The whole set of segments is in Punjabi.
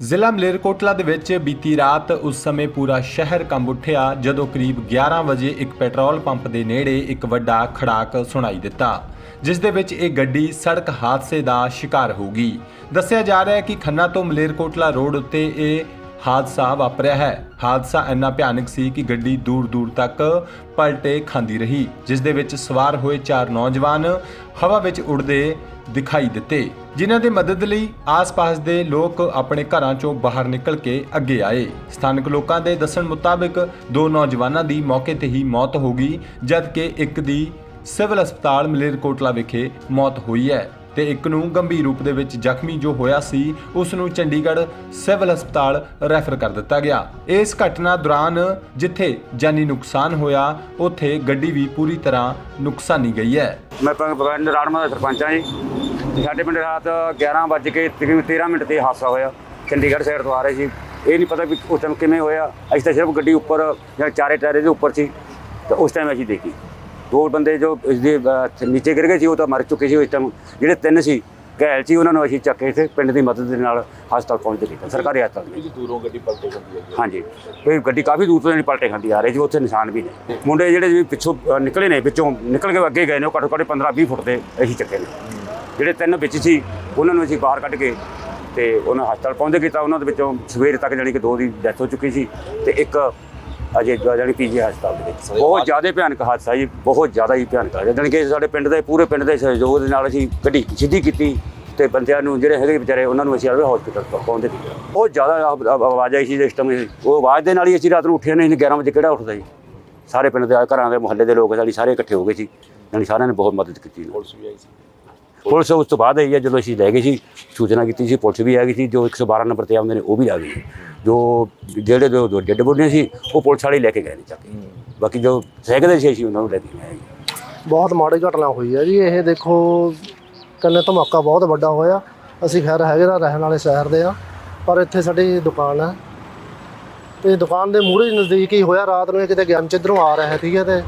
ਜ਼ਿਲ੍ਹਾ ਮਲੇਰਕੋਟਲਾ ਦੇ ਵਿੱਚ ਬੀਤੀ ਰਾਤ ਉਸ ਸਮੇਂ ਪੂਰਾ ਸ਼ਹਿਰ ਕੰਬ ਉੱਠਿਆ, ਜਦੋਂ ਕਰੀਬ 11 ਵਜੇ ਇੱਕ ਪੈਟਰੋਲ ਪੰਪ ਦੇ ਨੇੜੇ ਇੱਕ ਵੱਡਾ ਖੜਾਕ ਸੁਣਾਈ ਦਿੱਤਾ, ਜਿਸ ਦੇ ਵਿੱਚ ਇਹ ਗੱਡੀ ਸੜਕ ਹਾਦਸੇ ਦਾ ਸ਼ਿਕਾਰ ਹੋ ਗਈ। ਦੱਸਿਆ ਜਾ ਰਿਹਾ ਹੈ ਕਿ ਖੰਨਾ ਤੋਂ ਮਲੇਰਕੋਟਲਾ ਰੋਡ ਉੱਤੇ ਇਹ ਹਾਦਸਾ ਵਾਪਰਿਆ ਹੈ। ਹਾਦਸਾ ਇੰਨਾ ਭਿਆਨਕ ਸੀ ਕਿ ਗੱਡੀ ਦੂਰ ਦੂਰ ਤੱਕ ਪਲਟੇ ਖਾਂਦੀ ਰਹੀ, ਜਿਸ ਦੇ ਵਿੱਚ ਸਵਾਰ ਹੋਏ ਚਾਰ ਨੌਜਵਾਨ ਹਵਾ ਵਿੱਚ ਉੱਡਦੇ ਦਿਖਾਈ ਦਿੱਤੇ। ਜਿਨ੍ਹਾਂ ਦੇ ਮਦਦ ਲਈ ਆਸ-ਪਾਸ ਦੇ ਲੋਕ ਆਪਣੇ ਘਰਾਂ ਚੋਂ ਬਾਹਰ ਨਿਕਲ ਕੇ ਅੱਗੇ ਆਏ। ਸਥਾਨਕ ਲੋਕਾਂ ਦੇ ਦੱਸਣ ਮੁਤਾਬਕ, ਦੋ ਨੌਜਵਾਨਾਂ ਦੀ ਮੌਕੇ ਤੇ ਹੀ ਮੌਤ ਹੋ ਗਈ, ਜਦਕਿ ਇੱਕ ਦੀ ਸਿਵਲ ਹਸਪਤਾਲ ਮਲੇਰਕੋਟਲਾ ਵਿਖੇ ਮੌਤ ਹੋਈ ਹੈ ਤੇ ਇੱਕ ਨੂੰ ਗੰਭੀਰ ਰੂਪ ਦੇ ਵਿੱਚ ਜ਼ਖਮੀ ਜੋ ਹੋਇਆ ਸੀ, ਉਸ ਨੂੰ ਚੰਡੀਗੜ੍ਹ ਸਿਵਲ ਹਸਪਤਾਲ ਰੈਫਰ ਕਰ ਦਿੱਤਾ ਗਿਆ। ਇਸ ਘਟਨਾ ਦੌਰਾਨ ਜਿੱਥੇ ਜਾਨੀ ਨੁਕਸਾਨ ਹੋਇਆ, ਉੱਥੇ ਗੱਡੀ ਵੀ ਪੂਰੀ ਤਰ੍ਹਾਂ ਨੁਕਸਾਨੀ ਗਈ ਹੈ। ਮੈਂ ਪਿੰਡ ਪਿੰਡ ਰਾੜਮਾ ਦਾ ਸਰਪੰਚ ਹਾਂ ਜੀ। ਸਾਡੇ ਪਿੰਡ ਰਾਤ 11 ਵੱਜ ਕੇ ਤਕਰੀਬਨ 13 ਮਿੰਟ ਤੇ ਹਾਦਸਾ ਹੋਇਆ। ਚੰਡੀਗੜ੍ਹ ਸਾਈਡ ਤੋਂ ਆ ਰਹੇ ਸੀ। ਇਹ ਨਹੀਂ ਪਤਾ ਵੀ ਉਸ ਟਾਈਮ ਕਿਵੇਂ ਹੋਇਆ। ਅਸੀਂ ਤਾਂ ਸਿਰਫ ਗੱਡੀ ਉੱਪਰ ਜਾਂ ਚਾਰੇ ਟਾਇਰੇ ਦੇ ਉੱਪਰ ਸੀ। ਤਾਂ ਉਸ ਟਾਈਮ ਅਸੀਂ ਦੇਖੀ। ਦੋ ਬੰਦੇ ਜੋ ਇਸ ਦੇ ਨੀਚੇ ਗਿਰ ਗਏ ਸੀ ਉਹ ਤਾਂ ਮਰ ਚੁੱਕੇ ਸੀ ਉਸ ਟਾਈਮ ਜਿਹੜੇ ਤਿੰਨ ਸੀ ਘਾਇਲ ਸੀ ਉਹਨਾਂ ਨੂੰ ਅਸੀਂ ਚੱਕ ਇੱਥੇ ਪਿੰਡ ਦੀ ਮਦਦ ਦੇ ਨਾਲ ਹਸਪਤਾਲ ਪਹੁੰਚਦੇ ਕੀਤਾ। ਸਰਕਾਰੀ ਹਸਪਤਾਲ ਵਿੱਚ। ਦੂਰੋਂ ਗੱਡੀ ਪਲਟੇ ਜਾਂਦੀ ਹੈ ਹਾਂਜੀ। ਇਹ ਗੱਡੀ ਕਾਫੀ ਦੂਰ ਤੋਂ ਨਹੀਂ ਪਲਟੇ ਖਾਂਦੀ ਆ ਰਹੀ ਸੀ ਉੱਥੇ ਨਿਸ਼ਾਨ ਵੀ ਨੇ। ਮੁੰਡੇ ਜਿਹੜੇ ਵੀ ਪਿੱਛੋਂ ਨਿਕਲੇ ਨੇ ਵਿੱਚੋਂ ਨਿਕਲ ਕੇ ਅੱਗੇ ਗਏ ਨੇ ਉਹ ਘੱਟੋ ਘੱਟ 15 20 ਫੁੱਟ ਦੇ ਅਸੀਂ ਚੱਕੇ ਨੇ। ਜਿਹੜੇ ਤਿੰਨ ਵਿੱਚ ਸੀ ਉਹਨਾਂ ਨੂੰ ਅਸੀਂ ਬਾਹਰ ਕੱਢ ਕੇ ਤੇ ਉਹਨਾਂ ਹਸਪਤਾਲ ਪਹੁੰਚੇ ਕੀਤਾ। ਉਹਨਾਂ ਦੇ ਵਿੱਚੋਂ ਸਵੇਰ ਤੱਕ ਜਾਣੀ ਕਿ ਦੋ ਦੀ ਡੈਥ ਹੋ ਚੁੱਕੀ ਸੀ ਤੇ ਇੱਕ ਅਜੇ ਜਾਣੀ ਪੀਜੀ ਹਸਪਤਾਲ ਦੇ ਵਿੱਚ। ਬਹੁਤ ਜ਼ਿਆਦਾ ਭਿਆਨਕ ਹਾਦਸਾ ਜੀ ਬਹੁਤ ਜ਼ਿਆਦਾ ਹੀ ਭਿਆਨਕ ਹੈ ਜਾਣੀ ਕਿ ਸਾਡੇ ਪਿੰਡ ਦੇ ਪੂਰੇ ਪਿੰਡ ਦੇ ਸਹਿਯੋਗ ਦੇ ਨਾਲ ਅਸੀਂ ਗੱਡੀ ਸਿੱਧੀ ਕੀਤੀ ਤੇ ਬੰਦਿਆਂ ਨੂੰ ਜਿਹੜੇ ਹੈਗੇ ਵਿਚਾਰੇ ਉਹਨਾਂ ਨੂੰ ਅਸੀਂ ਅਲਵੇ ਹਸਪੀਟਲ ਪਹੁੰਚਦੇ ਦਿੱਤਾ। ਬਹੁਤ ਜ਼ਿਆਦਾ ਆਵ- ਆਵ- ਆਵਾਜ਼ ਆਈ ਸੀ ਜਿਸ ਟਾਈਮ ਉਹ ਆਵਾਜ਼ ਦੇ ਨਾਲ ਹੀ ਅਸੀਂ ਰਾਤ ਨੂੰ ਉੱਠੇ ਨਹੀਂ 11 ਵਜੇ ਕਿਹੜਾ ਉੱਠਦਾ ਜੀ ਸਾਰੇ ਪਿੰਡ ਦੇ ਘਰਾਂ ਦੇ ਮੁਹੱਲੇ ਦੇ ਲੋਕ ਸਾਡੀ ਸਾਰੇ ਇਕੱਠੇ ਹੋ ਗਏ ਸੀ। ਜਾਣੀ ਸਾਰਿਆਂ ਨੇ ਬਹੁਤ ਮਦਦ ਕੀਤੀ। ਪੁਲਿਸ ਵੀ ਆਈ ਸੀ। ਪੁਲਿਸ ਉਸ ਤੋਂ ਬਾਅਦ ਆਈ ਹੈ, ਜਦੋਂ ਅਸੀਂ ਲੈ ਗਏ ਸੀ, ਸੂਚਨਾ ਕੀਤੀ ਸੀ, ਪੁਲਿਸ ਵੀ ਆ ਗਈ ਸੀ, ਜੋ 112 ਨੰਬਰ ਤੇ ਆਉਂਦੇ ਨੇ, ਉਹ ਵੀ ਆ ਗਏ। ਜੋ ਜਿਹੜੇ ਦੋ ਦੋ ਬੋਡੀਆਂ ਸੀ, ਉਹ ਪੁਲਿਸ ਵਾਲੇ ਲੈ ਕੇ ਗਏ ਨੇ ਚੱਕ ਕੇ। ਬਾਕੀ ਜੋ ਸਹਿਕਦੇ ਸੀ, ਅਸੀਂ ਉਹਨਾਂ ਨੂੰ ਲੈ ਕੇ ਗਏ ਬਹੁਤ ਮਾੜੀ ਘਟਨਾ ਹੋਈ ਹੈ ਜੀ, ਇਹ ਦੇਖੋ ਕੰਨੇ ਧਮਾਕਾ ਬਹੁਤ ਵੱਡਾ ਹੋਇਆ। ਅਸੀਂ ਖੈਰ ਹੈਗੇ ਨਾ ਰਹਿਣ ਵਾਲੇ ਸ਼ਹਿਰ ਦੇ ਆ, ਪਰ ਇੱਥੇ ਸਾਡੀ ਦੁਕਾਨ ਹੈ। ਤੇ ਦੁਕਾਨ ਦੇ ਮੂਹਰੇ ਨਜ਼ਦੀਕ ਹੀ ਹੋਇਆ, ਰਾਤ ਨੂੰ ਕਿਤੇ ਗਿਆਨ ਚਿੱਧਰੋਂ ਆ ਰਹੇ ਸੀਗੇ ਤੇ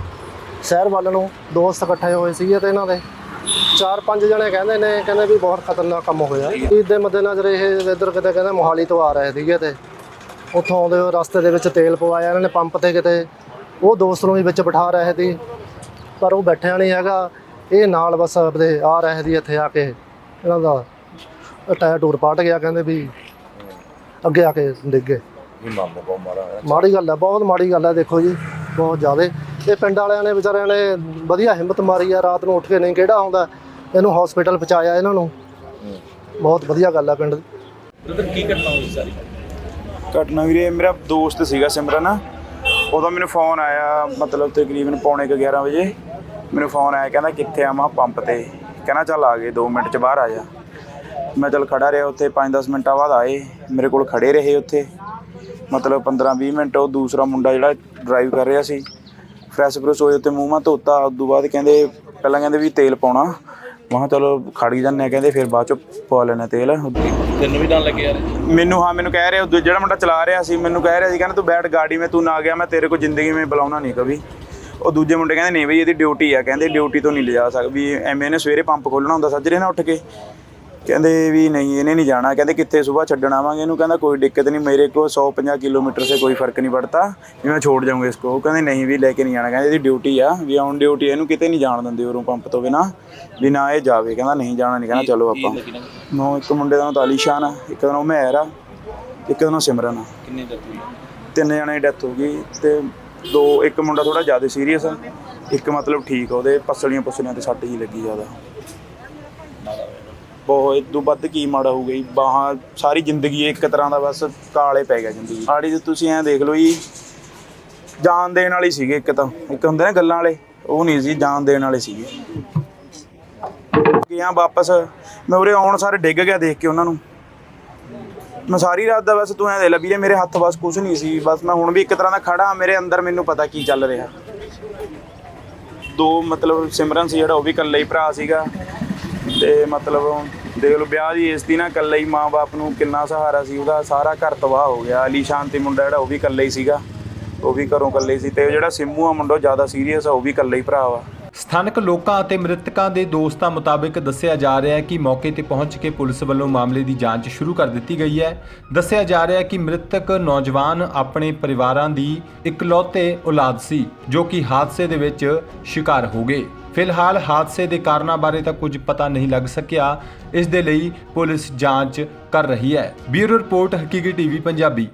ਸ਼ਹਿਰ ਵੱਲ ਨੂੰ ਦੋਸਤ ਇਕੱਠੇ ਹੋਏ ਸੀਗੇ ਤੇ ਇਹਨਾਂ ਦੇ। ਚਾਰ ਪੰਜ ਜਣੇ ਕਹਿੰਦੇ ਨੇ ਕਹਿੰਦੇ ਵੀ ਬਹੁਤ ਖਤਰਨਾਕ ਕੰਮ ਹੋਇਆ। ਇਸ ਦੇ ਮੱਦੇਨਜ਼ਰ ਇਹ ਇੱਧਰ ਕਿਤੇ ਕਹਿੰਦੇ ਮੋਹਾਲੀ ਤੋਂ ਆ ਰਹੇ ਸੀਗੇ ਤੇ ਉੱਥੋਂ ਆਉਂਦੇ ਹੋਏ ਰਸਤੇ ਦੇ ਵਿੱਚ ਤੇਲ ਪਵਾਇਆ ਇਹਨਾਂ ਨੇ ਪੰਪ ਤੇ ਕਿਤੇ। ਉਹ ਦੋਸਤ ਨੂੰ ਵੀ ਵਿੱਚ ਬਿਠਾ ਰਹੇ ਸੀ ਪਰ ਉਹ ਬੈਠਿਆ ਨਹੀਂ ਹੈਗਾ। ਇਹ ਨਾਲ ਬਸ ਆਪਦੇ ਆ ਰਹੇ ਸੀ ਇੱਥੇ ਆ ਕੇ। ਇਹਨਾਂ ਦਾ ਟਾਇਰ ਟੂਰ ਪਾਟ ਗਿਆ ਕਹਿੰਦੇ ਵੀ ਅੱਗੇ ਆ ਕੇ ਡਿੱਗ ਗਏ। ਮਾੜੀ ਗੱਲ ਹੈ ਬਹੁਤ ਮਾੜੀ ਗੱਲ ਹੈ ਦੇਖੋ ਜੀ ਬਹੁਤ ਜ਼ਿਆਦੇ। ਇਹ ਪਿੰਡ ਵਾਲਿਆਂ ਨੇ ਵਿਚਾਰਿਆਂ ਨੇ ਵਧੀਆ ਹਿੰਮਤ ਮਾਰੀ ਆ ਰਾਤ ਨੂੰ ਉੱਠ ਕੇ ਨਹੀਂ ਕਿਹੜਾ ਆਉਂਦਾ ਇਹਨੂੰ ਹਸਪੀਟਲ ਪਹੁੰਚਾਇਆ ਇਹਨਾਂ ਨੂੰ। ਬਹੁਤ ਵਧੀਆ ਗੱਲ ਹੈ ਪਿੰਡ ਦੀ। ਬ੍ਰਦਰ ਕੀ ਘਟਨਾ ਹੋਈ ਸਾਰੀ? ਘਟਨਾ ਵੀਰੇ ਮੇਰਾ ਦੋਸਤ ਸੀਗਾ ਸਿਮਰਨ। ਉਦੋਂ ਮੈਨੂੰ ਫੋਨ ਆਇਆ ਮਤਲਬ ਤਕਰੀਬਨ ਪੌਣੇ ਕੁ 11 ਵਜੇ। ਮੈਨੂੰ ਫੋਨ ਆਇਆ ਕਹਿੰਦਾ ਕਿੱਥੇ ਆ? ਮੈਂ ਪੰਪ ਤੇ। ਕਹਿੰਦਾ ਚੱਲ ਆ ਗਏ 2 ਮਿੰਟ ਚ ਬਾਹਰ ਆ ਜਾ। ਮੈਂ ਚੱਲ ਖੜਾ ਰਿਹਾ ਉੱਥੇ 5-10 ਮਿੰਟਾਂ ਬਾਅਦ ਆਏ। ਮੇਰੇ ਕੋਲ ਖੜੇ ਰਹੇ ਉੱਥੇ। ਮਤਲਬ 15-20 ਮਿੰਟ ਉਹ ਦੂਸਰਾ ਮੁੰਡਾ ਜਿਹੜਾ ਡਰਾਈਵ ਕਰ ਰਿਹਾ ਸੀ। ਫਰੈਸ਼ ਫਰੈਸ਼ ਹੋਏ ਉੱਤੇ ਮੂੰਹ ਮਾ ਧੋਤਾ ਉਦੋਂ ਬਾਅਦ ਕਹਿੰਦੇ ਪਹਿਲਾਂ ਕਹਿੰਦੇ ਵੀ ਤੇਲ ਪਾਉਣਾ। ਮੈਂ ਕਿਹਾ ਚਲੋ ਖੜ ਜਾਂਦੇ ਆ ਕਹਿੰਦੇ ਫਿਰ ਬਾਅਦ ਚ ਪਾ ਲੈਣਾ ਤੇਲ। ਤੈਨੂੰ ਵੀ ਡਰ ਲੱਗਿਆ ਯਾਰ। ਮੈਨੂੰ ਹਾਂ ਮੈਨੂੰ ਕਹਿ ਰਿਹਾ ਉਹ ਜਿਹੜਾ ਮੁੰਡਾ ਚਲਾ ਰਿਹਾ ਸੀ ਮੈਨੂੰ ਕਹਿ ਰਿਹਾ ਸੀ ਕਹਿੰਦਾ ਤੂੰ ਬੈਠ ਗਾੜੀ ਮੈਂ ਤੂੰ ਨਾ ਗਿਆ ਮੈਂ ਤੇਰੇ ਕੋ ਜ਼ਿੰਦਗੀ ਵਿੱਚ ਬੁਲਾਉਣਾ ਨਹੀਂ ਕभी ਉਹ ਦੂਜੇ ਮੁੰਡੇ ਕਹਿੰਦੇ ਨਹੀਂ ਬਈ ਇਹਦੀ ਡਿਊਟੀ ਆ। ਕਹਿੰਦੇ ਡਿਊਟੀ ਤੋਂ ਨਹੀਂ ਲਿਜਾ ਸਕ ਵੀ ਐਵੇਂ ਇਹਨੇ ਸਵੇਰੇ ਪੰਪ ਖੋਲਣਾ ਹੁੰਦਾ ਸੱਜਰੇ ਨਾਲ ਉੱਠ ਕੇ। ਕਹਿੰਦੇ ਵੀ ਨਹੀਂ ਇਹਨੇ ਨਹੀਂ ਜਾਣਾ। ਕਹਿੰਦੇ ਕਿੱਥੇ ਸੁਬਾਹ ਛੱਡਣ ਆਵਾਂਗੇ? ਇਹਨੂੰ ਕਹਿੰਦਾ ਕੋਈ ਦਿੱਕਤ ਨਹੀਂ ਮੇਰੇ ਕੋ 150 ਕਿਲੋਮੀਟਰ ਸੇ ਕੋਈ ਫ਼ਰਕ ਨਹੀਂ ਪੜਤਾ। ਵੀ ਮੈਂ ਛੋੜ ਜਾਊਂਗਾ ਇਸ ਕੋ ਕਹਿੰਦੇ ਨਹੀਂ ਵੀ ਲੈ ਕੇ ਨਹੀਂ ਜਾਣਾ। ਕਹਿੰਦੇ ਇਹਦੀ ਡਿਊਟੀ ਆ। ਵੀ ਆਨ ਡਿਊਟੀ ਇਹਨੂੰ ਕਿਤੇ ਨਹੀਂ ਜਾਣ ਦਿੰਦੇ ਉਰੋਂ ਪੰਪ ਤੋਂ ਬਿਨਾ। ਵੀ ਨਾ ਇਹ ਜਾਵੇ। ਕਹਿੰਦਾ ਨਹੀਂ ਜਾਣਾ ਨਹੀਂ ਕਹਿੰਦਾ ਚਲੋ ਆਪਾਂ। ਨੋ? ਇੱਕ ਮੁੰਡੇ ਦਾ ਨਾਮ ਤਾਲੀਸ਼ਾਨ ਆ। ਇੱਕ ਦਾ ਨਾਮ ਮਹਿਰ ਆ। ਇੱਕ ਦਾ ਨਾਮ ਸਿਮਰਨ ਆ। ਕਿੰਨੇ ਡੈਥ ਦੀ ਡੈਥ ਹੋ ਗਈ ਤੇ ਦੋ ਇੱਕ ਮੁੰਡਾ ਥੋੜਾ ਜ਼ਿਆਦਾ ਸੀਰੀਅਸ ਆ। ਇੱਕ ਮਤਲਬ ਠੀਕ ਆ ਉਹਦੇ ਪਸਲੀਆਂ ਪੁਸਲੀਆਂ ਤੇ ਸੱਟ ਹੀ ਲੱਗੀ ਜ਼ਿਆਦਾ। ਬਹੁਤ, ਇਹ ਤੋਂ ਵੱਧ ਕੀ ਮਾੜਾ ਹੋ ਗਈ ਬਾਹਾਂ, ਸਾਰੀ ਜ਼ਿੰਦਗੀ ਇੱਕ ਤਰ੍ਹਾਂ ਦਾ ਬਸ ਕਾਲੇ ਪੈ ਗਿਆ ਜ਼ਿੰਦਗੀ। ਆੜੀ ਤੇ ਤੁਸੀਂ ਐਂ ਦੇਖ ਲਓ ਜੀ ਜਾਨ ਦੇਣ ਵਾਲੀ ਸੀਗੇ ਇੱਕ ਤਾਂ। ਇੱਕ ਹੁੰਦੇ ਨੇ ਗੱਲਾਂ ਵਾਲੇ, ਉਹ ਨਹੀਂ ਸੀ ਜਾਨ ਦੇਣ ਵਾਲੇ ਸੀਗੇ। ਗਿਆ ਵਾਪਸ। ਮੈਂ ਉਰੇ ਆਉਣ ਸਾਰੇ ਡਿੱਗ ਗਿਆ ਦੇਖ ਕੇ ਉਹਨਾਂ ਨੂੰ। ਮੈਂ ਸਾਰੀ ਰਾਤ ਦਾ ਬਸ ਤੂੰ ਐਂ ਦੇ ਲੈ ਵੀਰੇ ਮੇਰੇ ਹੱਥ ਬਸ ਕੁਝ ਨਹੀਂ ਸੀ। ਬਸ ਮੈਂ ਹੁਣ ਵੀ ਇੱਕ ਤਰ੍ਹਾਂ ਦਾ ਖੜਾ ਮੇਰੇ ਅੰਦਰ ਮੈਨੂੰ ਪਤਾ ਕੀ ਚੱਲ ਰਿਹਾ। ਦੋ ਮਤਲਬ ਸਿਮਰਨ ਸੀ ਜਿਹੜਾ, ਉਹ ਵੀ ਇਕੱਲਾ ਹੀ ਭਰਾ ਸੀਗਾ। ਤੇ ਮਤਲਬ ਦੇਖ ਲਓ, ਵਿਆਹ ਦੀ ਇਸ ਦੀ ਨਾ ਇਕੱਲਾ ਹੀ ਮਾਂ-ਬਾਪ ਨੂੰ ਕਿੰਨਾ ਸਹਾਰਾ ਸੀ, ਉਹਦਾ ਸਾਰਾ ਘਰ ਤਬਾਹ ਹੋ ਗਿਆ। ਅਲੀ ਸ਼ਾਂਤੀ ਮੁੰਡਾ ਜਿਹੜਾ ਉਹ ਵੀ ਇਕੱਲੇ ਹੀ ਸੀਗਾ। ਉਹ ਵੀ ਘਰੋਂ ਇਕੱਲੇ ਸੀ ਤੇ ਜਿਹੜਾ ਸਿੰਮੂ ਆ ਮੁੰਡਾ ਜ਼ਿਆਦਾ ਸੀਰੀਅਸ ਆ, ਉਹ ਵੀ ਇਕੱਲਾ ਹੀ ਭਰਾ ਵਾ। ਸਥਾਨਕ ਲੋਕਾਂ ਅਤੇ ਮ੍ਰਿਤਕਾਂ ਦੇ ਦੋਸਤਾਂ ਮੁਤਾਬਕ ਦੱਸਿਆ ਜਾ ਰਿਹਾ ਹੈ ਕਿ ਮੌਕੇ ਤੇ ਪਹੁੰਚ ਕੇ ਪੁਲਿਸ ਵੱਲੋਂ ਮਾਮਲੇ ਦੀ ਜਾਂਚ ਸ਼ੁਰੂ ਕਰ ਦਿੱਤੀ ਗਈ ਹੈ। ਦੱਸਿਆ ਜਾ ਰਿਹਾ ਹੈ ਕਿ ਮ੍ਰਿਤਕ ਨੌਜਵਾਨ ਆਪਣੇ ਪਰਿਵਾਰਾਂ ਦੀ ਇਕਲੌਤੇ ਔਲਾਦ ਸੀ, ਜੋ ਕਿ ਹਾਦਸੇ ਦੇ ਵਿੱਚ ਸ਼ਿਕਾਰ ਹੋ ਗਏ। ਫਿਲਹਾਲ ਹਾਦਸੇ ਦੇ ਕਾਰਨਾਂ ਬਾਰੇ ਤਾਂ ਕੁਝ ਪਤਾ ਨਹੀਂ ਲੱਗ ਸਕਿਆ। ਇਸ ਦੇ ਲਈ ਪੁਲਿਸ ਜਾਂਚ ਕਰ ਰਹੀ ਹੈ। ਬਿਊਰੋ ਰਿਪੋਰਟ, ਹਕੀਕੀ ਟੀਵੀ, ਪੰਜਾਬੀ।